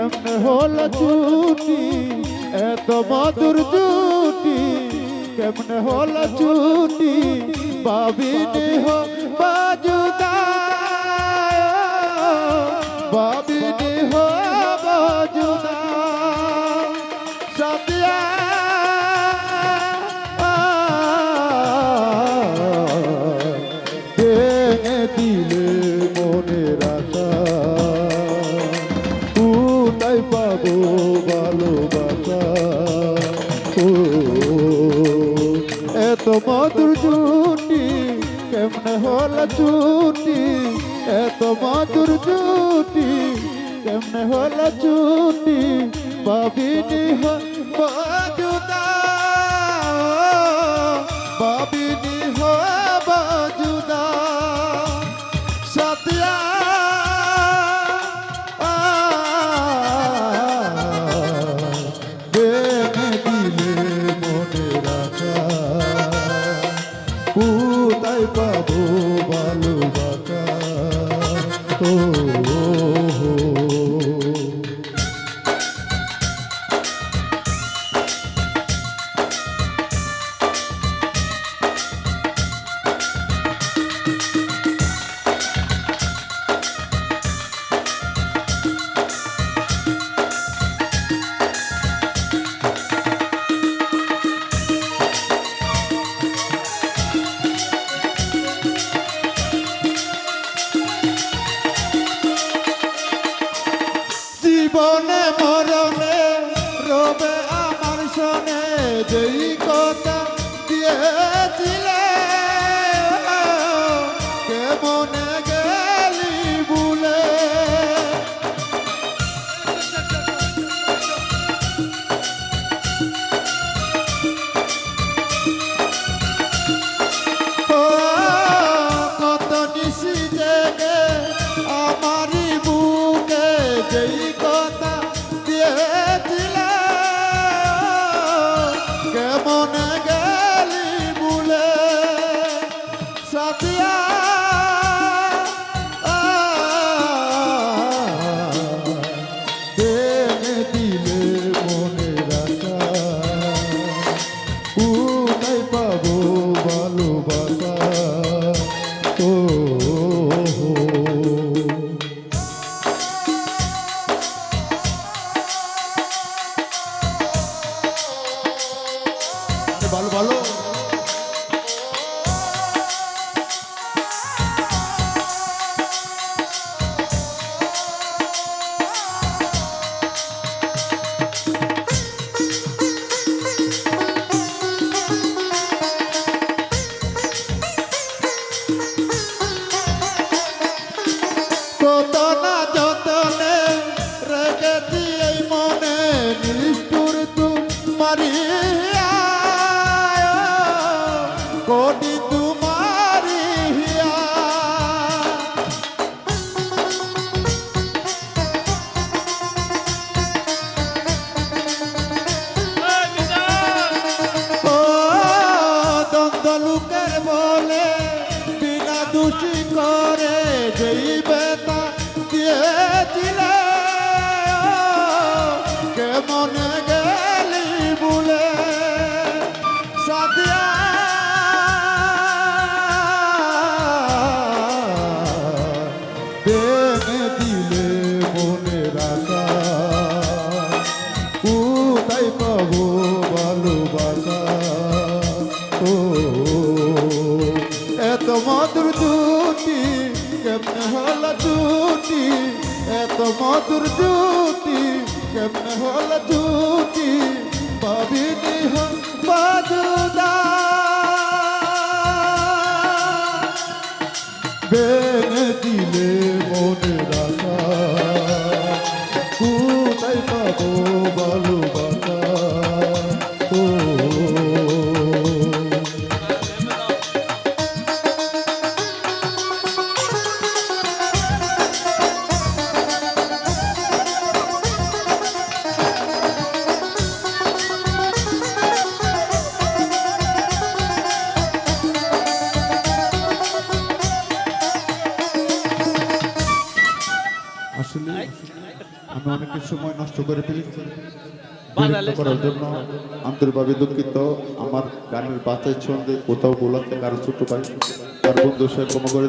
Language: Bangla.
কেমনে হলো জুটি এত মধুর জুটি কেমনে হলো জুটি বাবিনি হো ভালোবাসা। ও, এত মধুর জুটি কেমনে হল জুটি এত মধুর জুটি কেমনে হল জুটি বাবিনি বাজুদা বাবিনি Lord. E aí? কেমন গেলি বুলে সাথিয়া মনে পাবো ভালোবাসা। ও ভালো কত না through ও, এত মধুর জুটি কেমনে হল জুটি এত মধুর জুটি কেমনে হল জুটি পাবিনি বাজুদা ভেঙে দিলে আমি অনেক সময় নষ্ট করে ফেলেছি। করার জন্য আন্তরিকভাবে দুঃখিত। আমার গানের বাচ্চার ছন্দে কোথাও বোলাতে কারও ছোট ভাই তার বন্ধু সে ক্ষমা করে